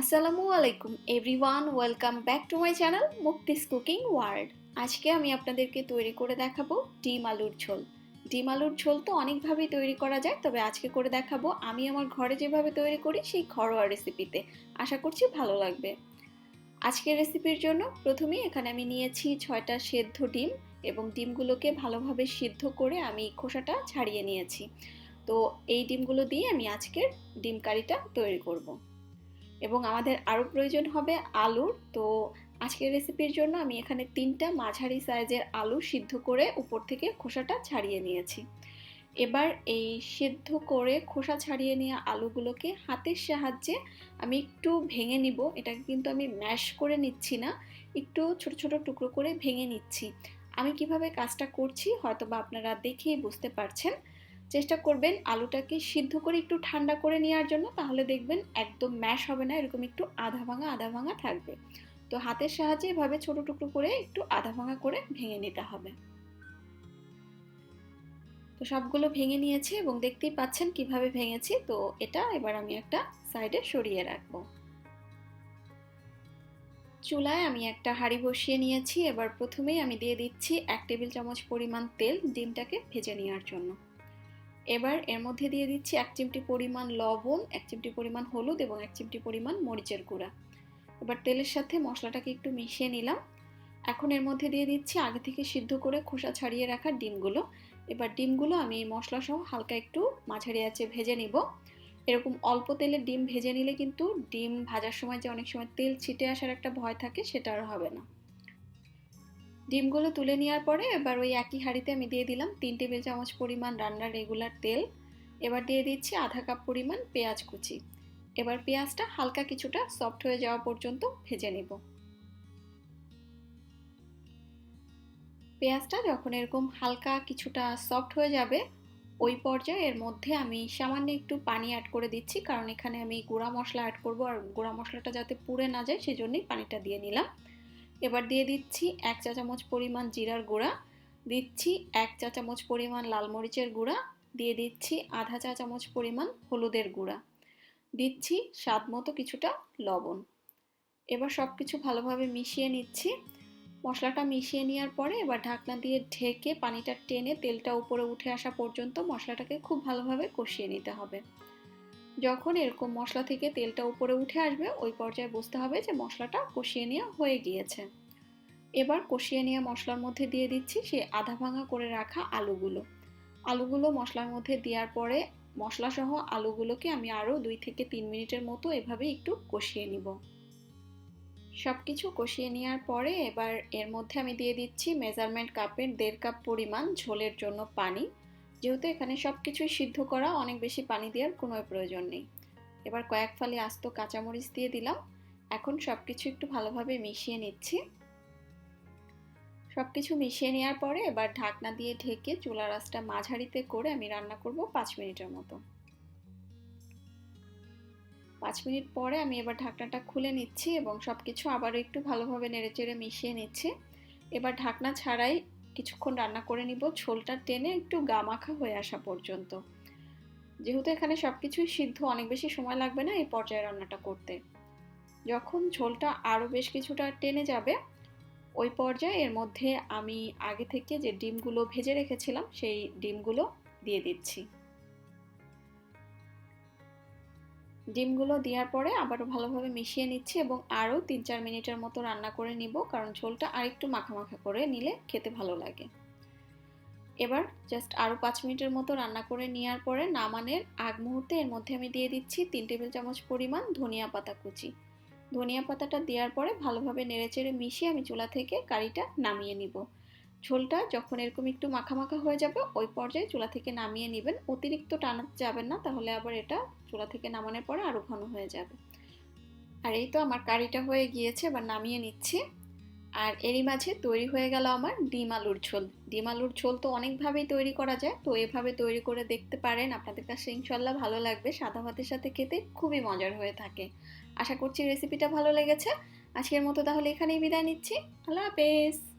আসসালামু আলাইকুম everyone welcome back to my channel Mukti's cooking world আজকে আমি আপনাদেরকে তৈরি করে দেখাবো ডিম আলুর ঝোল। ডিম আলুর ঝোল তো অনেকভাবেই তৈরি করা যায়, তবে আজকে করে দেখাবো আমি আমার ঘরে যেভাবে তৈরি করি সেই ঘরোয়া রেসিপিতে আশা করছি ভালো লাগবে। আজকের রেসিপির জন্য প্রথমেই এখানে আমি নিয়েছি ছয়টা সেদ্ধ ডিম এবং ডিমগুলোকে ভালোভাবে সিদ্ধ করে আমি খোসাটা ছাড়িয়ে নিয়েছি। তো এই ডিমগুলো দিয়ে আমি আজকের ডিম কারিটা তৈরি করব। এবং আমাদের আরও প্রয়োজন হবে আলুর তো আজকের রেসিপির জন্য আমি এখানে তিনটা মাঝারি সাইজের আলু সিদ্ধ করে উপর থেকে খোসাটা ছাড়িয়ে নিয়েছি। এবার এই সিদ্ধ করে খোসা ছাড়িয়ে নেওয়া আলুগুলোকে হাতের সাহায্যে আমি একটু ভেঙে নিব। এটাকে কিন্তু আমি ম্যাশ করে নিচ্ছি না, একটু ছোট ছোট টুকরো করে ভেঙে নিচ্ছি। আমি কীভাবে কাজটা করছি হয়তো বা আপনারা দেখেই বুঝতে পারছেন। চেষ্টা করবেন আলুটাকে সিদ্ধ করে একটু ঠান্ডা করে নেওয়ার জন্য, তাহলে দেখবেন একদম ম্যাশ হবে না, এরকম একটু আধা ভাঙা আধা ভাঙা থাকবে। তো হাতের সাহায্যে এভাবে ছোট টুকরো করে একটু আধা ভাঙা করে ভেঙে নিতে হবে। তো সবগুলো ভেঙে নিয়েছি এবং দেখতেই পাচ্ছেন কীভাবে ভেঙেছি, তো এটা এবার আমি একটা সাইডে সরিয়ে রাখব। চুলায় আমি একটা হাঁড়ি বসিয়ে নিয়েছি, এবার প্রথমেই আমি দিয়ে দিচ্ছি এক টেবিল চামচ পরিমাণ তেল ডিমটাকে ভেজে নেওয়ার জন্য। এবার এর মধ্যে দিয়ে দিচ্ছি এক চিমটি পরিমাণ লবণ, এক চিমটি পরিমাণ হলুদ এবং এক চিমটি পরিমাণ মরিচের গুঁড়া। এবার তেলের সাথে মশলাটাকে একটু মিশিয়ে নিলাম। এখন এর মধ্যে দিয়ে দিচ্ছি আগে থেকে সিদ্ধ করে খোসা ছাড়িয়ে রাখা ডিমগুলো। এবার ডিমগুলো আমি মশলা সহ হালকা একটু মাঝারি আছে ভেজে নিব। এরকম অল্প তেলে ডিম ভেজে নিলে কিন্তু ডিম ভাজার সময় যে অনেক সময় তেল ছিটে আসার একটা ভয় থাকে সেটা আর হবে না। ডিমগুলো তুলে নেওয়ার পরে এবার ওই একই হাঁড়িতে আমি দিয়ে দিলাম তিন টেবিল চামচ পরিমাণ রান্নার রেগুলার তেল। এবার দিয়ে দিচ্ছি আধা কাপ পরিমাণ পেঁয়াজ কুচি। এবার পেঁয়াজটা হালকা কিছুটা সফট হয়ে যাওয়া পর্যন্ত ভেজে নেব। পেঁয়াজটা যখন এরকম হালকা কিছুটা সফট হয়ে যাবে, ওই পর্যায়ে এর মধ্যে আমি সামান্য একটু পানি অ্যাড করে দিচ্ছি, কারণ এখানে আমি গুঁড়া মশলা অ্যাড করব, আর গুঁড়া মশলাটা যাতে পুড়ে না যায়, সেজন্যই পানিটা দিয়ে নিলাম। এবার দিয়ে দিচ্ছি এক চা চামচ পরিমাণ জিরার গুঁড়া, দিচ্ছি এক চা চামচ পরিমাণ লাল মরিচের গুঁড়া, দিয়ে দিচ্ছি আধা চা চামচ পরিমাণ হলুদের গুঁড়া, দিচ্ছি স্বাদ মতো কিছুটা লবণ। এবার সব কিছু ভালোভাবে মিশিয়ে নিচ্ছি। মশলাটা মিশিয়ে নেওয়ার পরে এবার ঢাকনা দিয়ে ঢেকে পানিটা টেনে তেলটা উপরে উঠে আসা পর্যন্ত মশলাটাকে খুব ভালোভাবে কষিয়ে নিতে হবে। যখন এরকম মশলা থেকে তেলটা উপরে উঠে আসবে, ওই পর্যায়ে বুঝতে হবে যে মশলাটা কষিয়ে নেওয়া হয়ে গিয়েছে। এবার কষিয়ে নেওয়া মশলার মধ্যে দিয়ে দিচ্ছি সে আধা ভাঙা করে রাখা আলুগুলো। আলুগুলো মশলার মধ্যে দেওয়ার পরে মশলাসহ আলুগুলোকে আমি আরও দুই থেকে তিন মিনিটের মতো এভাবে একটু কষিয়ে নিব। সব কিছু কষিয়ে নেওয়ার পরে এবার এর মধ্যে আমি দিয়ে দিচ্ছি মেজারমেন্ট কাপের দেড় কাপ পরিমাণ ঝোলের জন্য পানি। যেহেতু এখানে সব কিছুই সিদ্ধ করা, অনেক বেশি পানি দেওয়ার কোনো প্রয়োজন নেই। এবার কয়েক ফালি আস্ত কাঁচামরিচ দিয়ে দিলাম। এখন সব কিছু একটু ভালোভাবে মিশিয়ে নিচ্ছি। সব কিছু মিশিয়ে নেওয়ার পরে এবার ঢাকনা দিয়ে ঢেকে চুলা রাসটা মাঝারিতে করে আমি রান্না করব পাঁচ মিনিটের মতো। পাঁচ মিনিট পরে আমি এবার ঢাকনাটা খুলে নিচ্ছি এবং সব কিছু আবারও একটু ভালোভাবে নেড়েচেড়ে মিশিয়ে নিচ্ছি। এবার ঢাকনা ছাড়াই কিছুক্ষণ রান্না করে নিব। ঝোলটা টেনে একটু গা মাখা হয়ে আসা পর্যন্ত। যেহেতু এখানে সব কিছুই সিদ্ধ, অনেক বেশি সময় লাগবে না এই পর্যায়ে রান্নাটা করতে। যখন ঝোলটা আরও বেশ কিছুটা টেনে যাবে, ওই পর্যায়ে এর মধ্যে আমি আগে থেকে যে ডিমগুলো ভেজে রেখেছিলাম, সেই ডিমগুলো দিয়ে দিচ্ছি। ডিমগুলো দেওয়ার পরে আবারও ভালোভাবে মিশিয়ে নিচ্ছি এবং আরও তিন চার মিনিটের মতো রান্না করে নিব, কারণ ঝোলটা আরেকটু মাখা করে নিলে খেতে ভালো লাগে। এবার জাস্ট আরও পাঁচ মিনিটের মতো রান্না করে নেওয়ার পরে নামানের আগ মুহূর্তে এর মধ্যে আমি দিয়ে দিচ্ছি তিন টেবিল চামচ পরিমাণ ধনিয়া পাতা কুচি। ধনিয়া পাতাটা দেওয়ার পরে ভালোভাবে নেড়েচেড়ে মিশিয়ে আমি চুলা থেকে কারিটা নামিয়ে নিব। ঝোলটা যখন এরকম একটু মাখা মাখা হয়ে যাবে, ওই পর্যায়ে চুলা থেকে নামিয়ে নেবেন। অতিরিক্ত টানা যাবেন না, তাহলে আবার এটা চুলা থেকে নামানোর পরে আরও ঘন হয়ে যাবে। আর এই তো আমার কারিটা হয়ে গিয়েছে, এবার নামিয়ে নিচ্ছি। আর এরই মাঝে তৈরি হয়ে গেল আমার ডিম আলুর ঝোল। ডিম আলুর ঝোল তো অনেকভাবেই তৈরি করা যায়, তো এভাবে তৈরি করে দেখতে পারেন, আপনাদের কাছে ইনশাল্লাহ ভালো লাগবে। সাদা ভাতের সাথে খেতে খুবই মজার হয়ে থাকে। আশা করছি রেসিপিটা ভালো লেগেছে। আজকের মতো তাহলে এখানেই বিদায় নিচ্ছি। আল্লাহ হাফেজ।